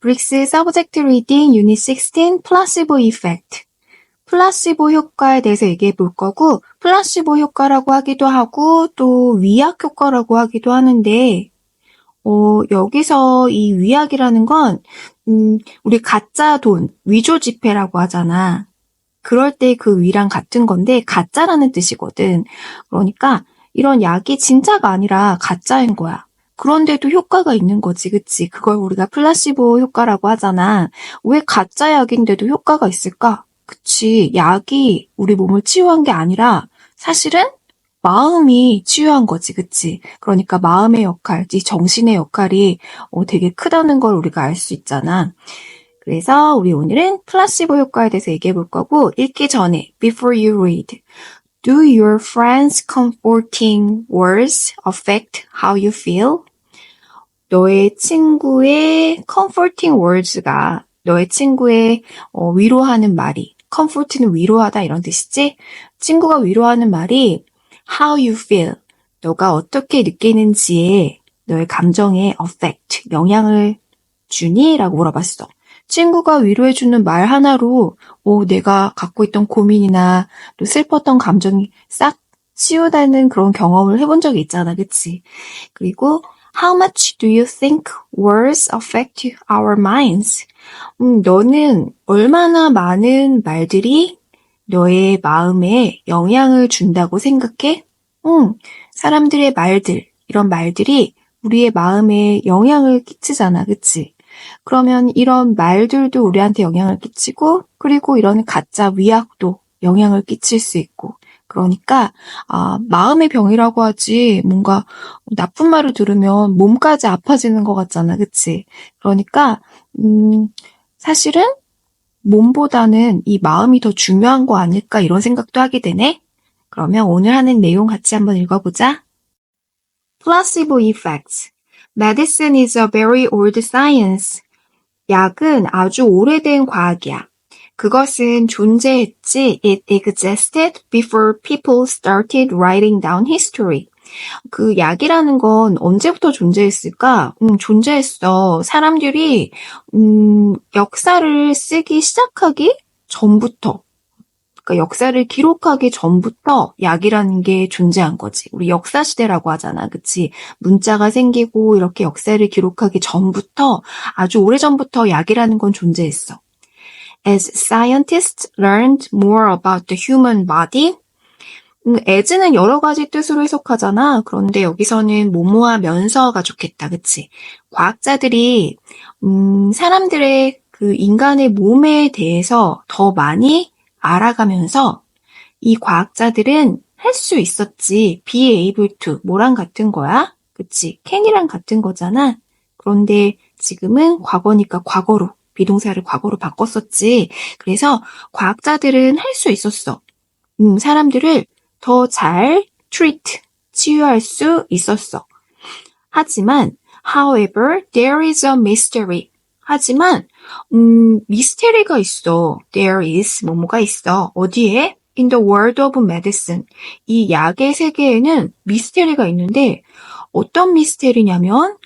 브릭스 Subject Reading Unit 16 Placebo. 플라시보 효과에 대해서 얘기해 볼 거고, 플라시보 효과라고 하기도 하고, 또 위약 효과라고 하기도 하는데, 어, 여기서 이 위약이라는 건, 음, 우리 가짜 돈, 위조 지폐라고 하잖아. 그럴 때 그 위랑 같은 건데, 가짜라는 뜻이거든. 그러니까, 이런 약이 진짜가 아니라 가짜인 거야. 그런데도 효과가 있는 거지, 그치? 그걸 우리가 플라시보 효과라고 하잖아. 왜 가짜 약인데도 효과가 있을까? 그치. 약이 우리 몸을 치유한 게 아니라 사실은 마음이 치유한 거지, 그치? 그러니까 마음의 역할, 이 정신의 역할이 어, 되게 크다는 걸 우리가 알 수 있잖아. 그래서 우리 오늘은 플라시보 효과에 대해서 얘기해 볼 거고, 읽기 전에, before you read, do your friends' comforting words affect how you feel? 너의 친구의 comforting words가 너의 친구의 어, 위로하는 말이 comfort는 위로하다 이런 뜻이지? 친구가 위로하는 말이 how you feel 너가 어떻게 느끼는지에 너의 감정에 affect 영향을 주니? 라고 물어봤어. 친구가 위로해주는 말 하나로 오, 내가 갖고 있던 고민이나 또 슬펐던 감정이 싹 치유되는 그런 경험을 해본 적이 있잖아. 그치? 그리고 How much do you think words affect our minds? 음, 너는 얼마나 많은 말들이 너의 마음에 영향을 준다고 생각해? 음, 사람들의 말들, 이런 말들이 우리의 마음에 영향을 끼치잖아. 그치? 그러면 이런 말들도 우리한테 영향을 끼치고, 그리고 이런 가짜 위약도 영향을 끼칠 수 있고, 그러니까 아, 마음의 병이라고 하지 뭔가 나쁜 말을 들으면 몸까지 아파지는 것 같잖아, 그치? 그러니까 음, 사실은 몸보다는 이 마음이 더 중요한 거 아닐까 이런 생각도 하게 되네. 그러면 오늘 하는 내용 같이 한번 읽어보자. Placebo effects. Medicine is a very old science. 약은 아주 오래된 과학이야. 그것은 존재했지. It existed before people started writing down history. 그 약이라는 건 언제부터 존재했을까? 음, 존재했어. 사람들이 음, 역사를 쓰기 시작하기 전부터. 그러니까 역사를 기록하기 전부터 약이라는 게 존재한 거지. 우리 역사 시대라고 하잖아. 그치? 문자가 생기고 이렇게 역사를 기록하기 전부터 아주 오래전부터 약이라는 건 존재했어. As scientists learned more about the human body, 음, as는 여러 가지 뜻으로 해석하잖아. 그런데 여기서는 뭐뭐하면서가 좋겠다. 그치? 과학자들이, 음, 사람들의 그 인간의 몸에 대해서 더 많이 알아가면서 이 과학자들은 할 수 있었지. be able to. 뭐랑 같은 거야? 그치? can이랑 같은 거잖아. 그런데 지금은 과거니까 과거로, 비동사를 과거로 바꿨었지. 그래서 과학자들은 할 수 있었어. 음, 사람들을 더 잘 treat, 치유할 수 있었어. 하지만, however, there is a mystery. 하지만, 음, 미스테리가 있어. There is, 뭐뭐가 있어. 어디에? In the world of medicine. 이 약의 세계에는 미스테리가 있는데, 어떤 미스테리냐면,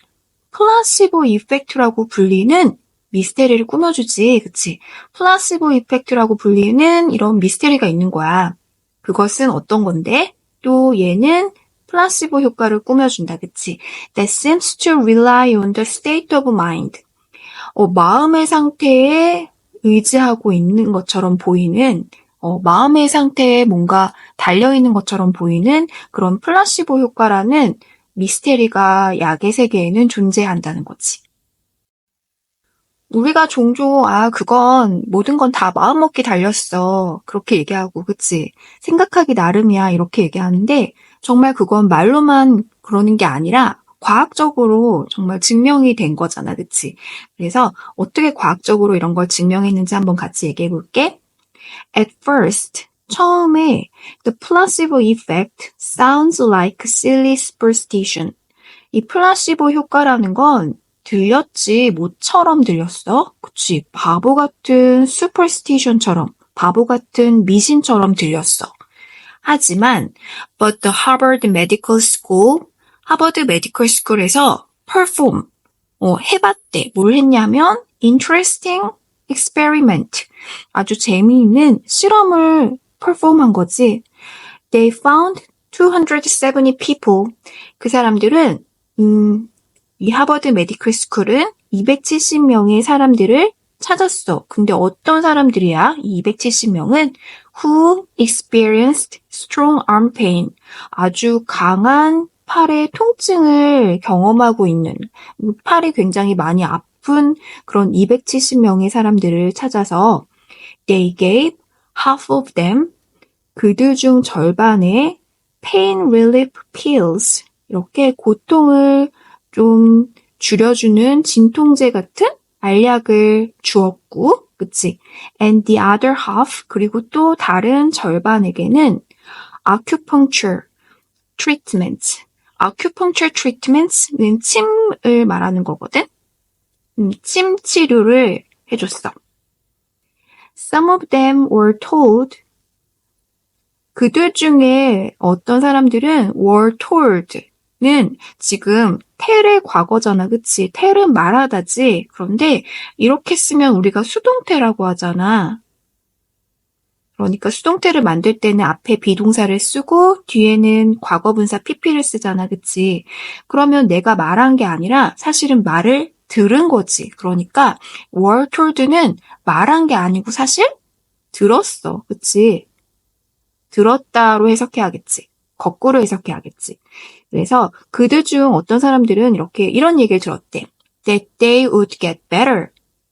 플라시보 이펙트라고 불리는 미스테리를 꾸며주지, 그치? 플라시보 이펙트라고 불리는 이런 미스테리가 있는 거야. 그것은 어떤 건데? 또 얘는 플라시보 효과를 꾸며준다, 그치? That seems to rely on the state of mind. 어, 마음의 상태에 의지하고 있는 것처럼 보이는, 어, 마음의 상태에 뭔가 달려있는 것처럼 보이는 그런 플라시보 효과라는 미스테리가 약의 세계에는 존재한다는 거지. 우리가 종종, 아, 그건, 모든 건 다 마음먹기 달렸어. 그렇게 얘기하고, 그치? 생각하기 나름이야. 이렇게 얘기하는데, 정말 그건 말로만 그러는 게 아니라, 과학적으로 정말 증명이 된 거잖아. 그치? 그래서, 어떻게 과학적으로 이런 걸 증명했는지 한번 같이 얘기해 볼게. At first, 처음에, the placebo effect sounds like silly superstition. 이 플라시보 효과라는 건 들렸지 뭐처럼 들렸어? 그치 바보 같은 슈퍼스티션처럼 바보 같은 미신처럼 들렸어. 하지만 but the Harvard Medical School 하버드 메디컬 스쿨에서 perform 어, 해봤대. 뭘 했냐면 interesting experiment. 아주 재미있는 실험을 perform한 거지. They found 270 people. 그 사람들은 음, 이 하버드 메디컬 스쿨은 270명의 사람들을 찾았어. 근데 어떤 사람들이야? 이 270명은 who experienced strong arm pain. 아주 강한 팔의 통증을 경험하고 있는 팔이 굉장히 많이 아픈 그런 270명의 사람들을 찾아서 they gave half of them 그들 중 절반의 pain relief pills 이렇게 고통을 좀 줄여주는 진통제 같은 알약을 주었고, 그치? And the other half, 그리고 또 다른 절반에게는 acupuncture treatment. acupuncture treatment는 침을 말하는 거거든? 음, 침 치료를 해줬어. Some of them were told 그들 중에 어떤 사람들은 were told 는 지금 텔의 과거잖아, 그치? 텔은 말하다지. 그런데 이렇게 쓰면 우리가 수동태라고 하잖아. 그러니까 수동태를 만들 때는 앞에 비동사를 쓰고 뒤에는 과거분사 pp를 쓰잖아, 그치? 그러면 내가 말한 게 아니라 사실은 말을 들은 거지. 그러니까 were told는 말한 게 아니고 사실 들었어, 그치? 들었다로 해석해야겠지. 거꾸로 해석해야겠지. 그래서 그들 중 어떤 사람들은 이렇게 이런 얘기를 들었대. That they would get better.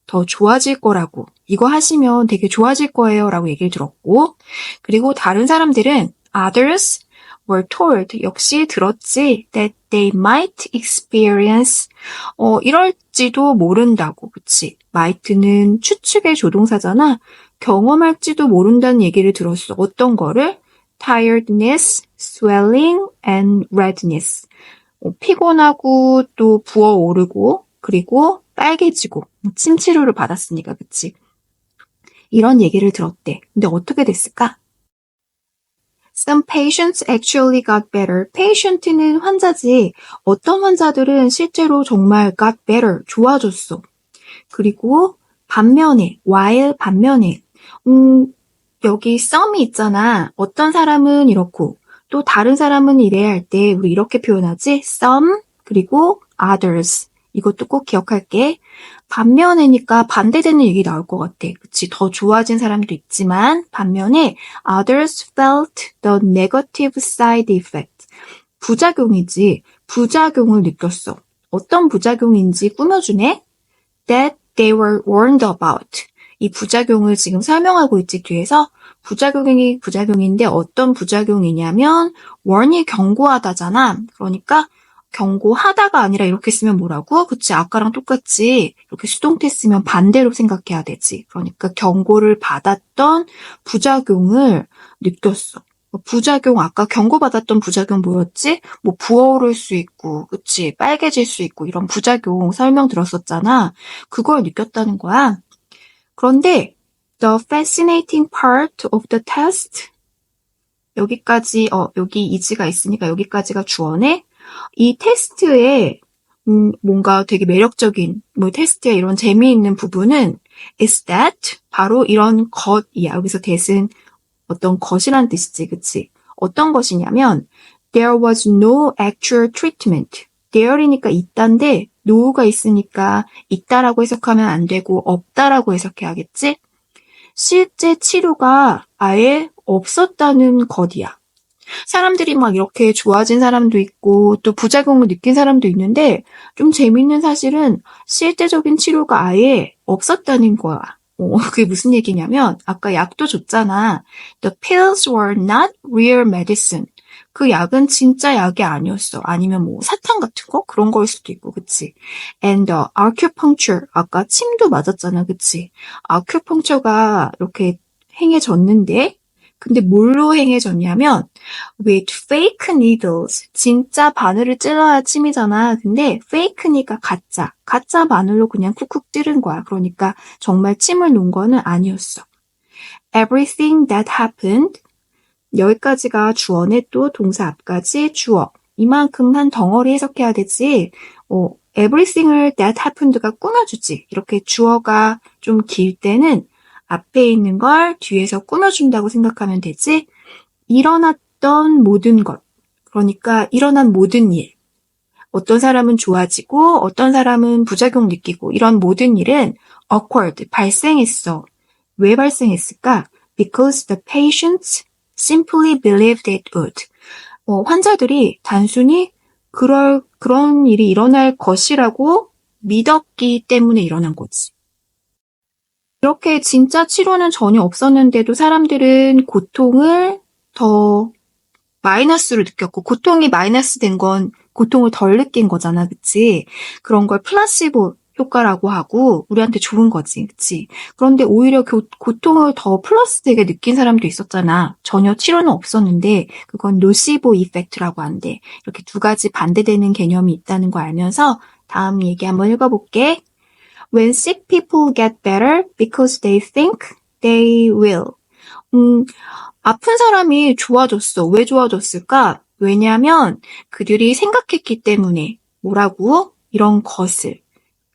더 좋아질 거라고. 이거 하시면 되게 좋아질 거예요. 라고 얘기를 들었고. 그리고 다른 사람들은 others were told. 역시 들었지. That they might experience. 어, 이럴지도 모른다고. 그치? might는 추측의 조동사잖아. 경험할지도 모른다는 얘기를 들었어. 어떤 거를? Tiredness, swelling, and redness. 어, 피곤하고 또 부어오르고 그리고 빨개지고 침 치료를 받았으니까 그치? 이런 얘기를 들었대. 근데 어떻게 됐을까? Some patients actually got better. patient는 환자지. 어떤 환자들은 실제로 정말 got better. 좋아졌어. 그리고 반면에, while 반면에, 음, 여기 some이 있잖아. 어떤 사람은 이렇고 또 다른 사람은 이래야 할 때 우리 이렇게 표현하지. some 그리고 others. 이것도 꼭 기억할게. 반면에니까 반대되는 얘기 나올 것 같아. 그치? 더 좋아진 사람도 있지만 반면에 others felt the negative side effect. 부작용이지. 부작용을 느꼈어. 어떤 부작용인지 꾸며주네? That they were warned about. 이 부작용을 지금 설명하고 있지 뒤에서 부작용이 부작용인데 어떤 부작용이냐면 warn이 경고하다잖아. 그러니까 경고하다가 아니라 이렇게 쓰면 뭐라고? 그치 아까랑 똑같이 이렇게 수동태 쓰면 반대로 생각해야 되지. 그러니까 경고를 받았던 부작용을 느꼈어. 부작용 아까 경고받았던 부작용 뭐였지? 뭐 부어오를 수 있고, 그치 빨개질 수 있고 이런 부작용 설명 들었었잖아. 그걸 느꼈다는 거야. 그런데 the fascinating part of the test 여기까지 어 여기 이지가 있으니까 여기까지가 주어네. 이 테스트에 음, 뭔가 되게 매력적인 뭐 테스트에 이런 재미있는 부분은 is that 바로 이런 것이야. 여기서 that은 어떤 것이란 뜻이지, 그치? 어떤 것이냐면 there was no actual treatment. There이니까 있단데 no가 있으니까 있다라고 해석하면 안 되고 없다라고 해석해야겠지? 실제 치료가 아예 없었다는 것이야. 사람들이 막 이렇게 좋아진 사람도 있고 또 부작용을 느낀 사람도 있는데 좀 재밌는 사실은 실제적인 치료가 아예 없었다는 거야. 어, 그게 무슨 얘기냐면 아까 약도 줬잖아. The pills were not real medicine. 그 약은 진짜 약이 아니었어. 아니면 뭐 사탕 같은 거? 그런 거일 수도 있고, 그치? And the acupuncture. 아까 침도 맞았잖아, 그치? acupuncture가 이렇게 행해졌는데, 근데 뭘로 행해졌냐면, with fake needles. 진짜 바늘을 찔러야 침이잖아. 근데 fake니까 가짜. 가짜 바늘로 그냥 쿡쿡 찌른 거야. 그러니까 정말 침을 놓은 거는 아니었어. Everything that happened 여기까지가 주어네 또 동사 앞까지 주어. 이만큼 한 덩어리 해석해야 되지. 어, everything을 that happened가 꾸며주지. 이렇게 주어가 좀 길 때는 앞에 있는 걸 뒤에서 꾸며준다고 생각하면 되지. 일어났던 모든 것. 그러니까 일어난 모든 일. 어떤 사람은 좋아지고 어떤 사람은 부작용 느끼고 이런 모든 일은 occurred, 발생했어. 왜 발생했을까? Because the patients simply believed it would. 어, 환자들이 단순히 그럴, 그런 일이 일어날 것이라고 믿었기 때문에 일어난 거지. 이렇게 진짜 치료는 전혀 없었는데도 사람들은 고통을 더 마이너스로 느꼈고, 고통이 마이너스 된 건 고통을 덜 느낀 거잖아, 그치? 그런 걸 플라시보 효과라고 하고, 우리한테 좋은 거지, 그치? 그런데 오히려 고, 고통을 더 플러스 되게 느낀 사람도 있었잖아. 전혀 치료는 없었는데, 그건 노시보 이펙트라고 한대. 이렇게 두 가지 반대되는 개념이 있다는 거 알면서, 다음 얘기 한번 읽어볼게. When sick people get better because they think they will. 음, 아픈 사람이 좋아졌어. 왜 좋아졌을까? 왜냐하면 그들이 생각했기 때문에 뭐라고? 이런 것을.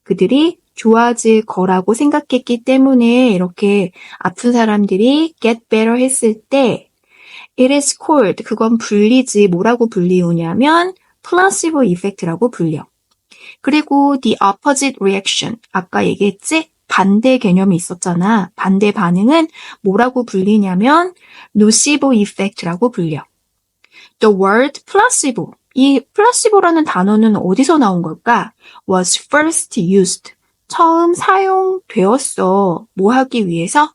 그들이 좋아질 거라고 생각했기 때문에 이렇게 아픈 사람들이 get better 했을 때 it is called 그건 불리지 뭐라고 불리우냐면 placebo effect라고 불려. 그리고 the opposite reaction 아까 얘기했지? 반대 개념이 있었잖아. 반대 반응은 뭐라고 불리냐면 nocebo effect라고 불려. The word placebo. 이 placebo라는 단어는 어디서 나온 걸까? was first used. 처음 사용되었어. 뭐 하기 위해서?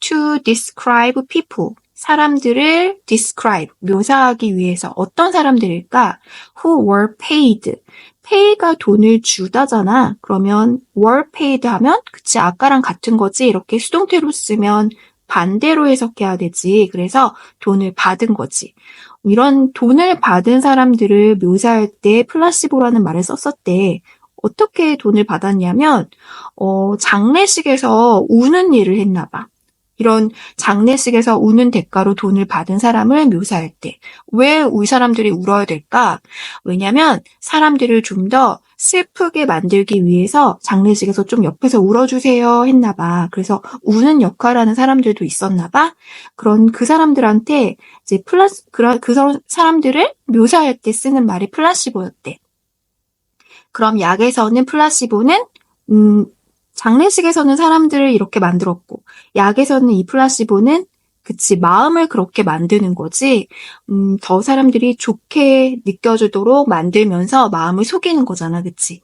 to describe people. 사람들을 describe, 묘사하기 위해서 어떤 사람들일까? who were paid. pay가 돈을 주다잖아. 그러면 were paid 하면 그치 아까랑 같은 거지. 이렇게 수동태로 쓰면 반대로 해석해야 되지. 그래서 돈을 받은 거지. 이런 돈을 받은 사람들을 묘사할 때 플라시보라는 말을 썼었대. 어떻게 돈을 받았냐면 어, 장례식에서 우는 일을 했나 봐. 이런 장례식에서 우는 대가로 돈을 받은 사람을 묘사할 때 왜 우리 사람들이 울어야 될까? 왜냐면 사람들을 좀 더 슬프게 만들기 위해서 장례식에서 좀 옆에서 울어주세요 했나 봐. 그래서 우는 역할하는 사람들도 있었나 봐. 그런 그 사람들한테 이제 플라스 그, 그 사람들을 묘사할 때 쓰는 말이 플라시보였대. 그럼 약에서는 플라시보는 음, 장례식에서는 사람들을 이렇게 만들었고, 약에서는 이 플라시보는 그치, 마음을 그렇게 만드는 거지, 음, 더 사람들이 좋게 느껴지도록 만들면서 마음을 속이는 거잖아, 그치?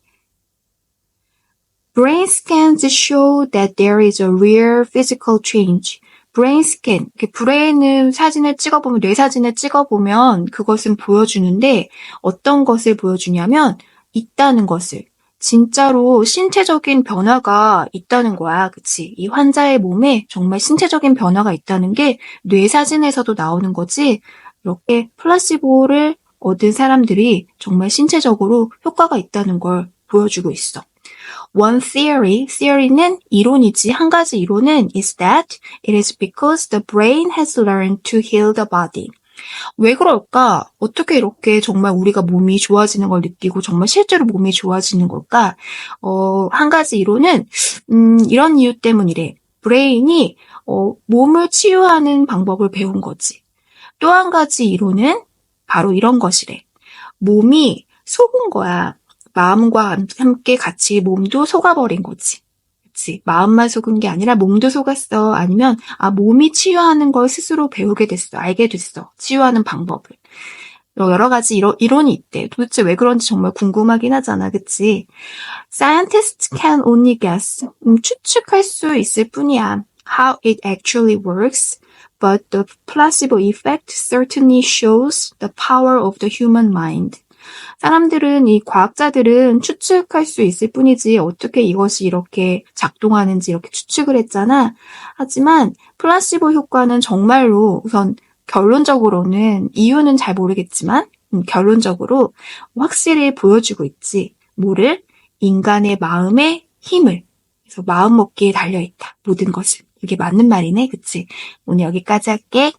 Brain scans show that there is a real physical change. 브레인 스캔, 브레인을 사진을 찍어보면, 뇌 사진을 찍어보면 그것은 보여주는데 어떤 것을 보여주냐면 있다는 것을. 진짜로 신체적인 변화가 있다는 거야. 그치? 이 환자의 몸에 정말 신체적인 변화가 있다는 게 뇌사진에서도 나오는 거지. 이렇게 플라시보를 얻은 사람들이 정말 신체적으로 효과가 있다는 걸 보여주고 있어. One theory, theory는 이론이지. 한 가지 이론은 is that it is because the brain has learned to heal the body. 왜 그럴까? 어떻게 이렇게 정말 우리가 몸이 좋아지는 걸 느끼고 정말 실제로 몸이 좋아지는 걸까? 어, 한 가지 이론은, 음, 이런 이유 때문이래. 브레인이, 어, 몸을 치유하는 방법을 배운 거지. 또 한 가지 이론은 바로 이런 것이래. 몸이 속은 거야. 마음과 함께 같이 몸도 속아버린 거지. 그치. 마음만 속은 게 아니라 몸도 속았어. 아니면, 아, 몸이 치유하는 걸 스스로 배우게 됐어. 알게 됐어. 치유하는 방법을. 여러 가지 이론, 이론이 있대. 도대체 왜 그런지 정말 궁금하긴 하잖아. 그치? Scientists can only guess. 음, 추측할 수 있을 뿐이야. How it actually works. But the placebo effect certainly shows the power of the human mind. 사람들은 이 과학자들은 추측할 수 있을 뿐이지 어떻게 이것이 이렇게 작동하는지 이렇게 추측을 했잖아. 하지만 플라시보 효과는 정말로 우선 결론적으로는 이유는 잘 모르겠지만 음, 결론적으로 확실히 보여주고 있지. 뭐를? 인간의 마음의 힘을. 그래서 마음 먹기에 달려있다. 모든 것을. 이게 맞는 말이네. 그치? 오늘 여기까지 할게.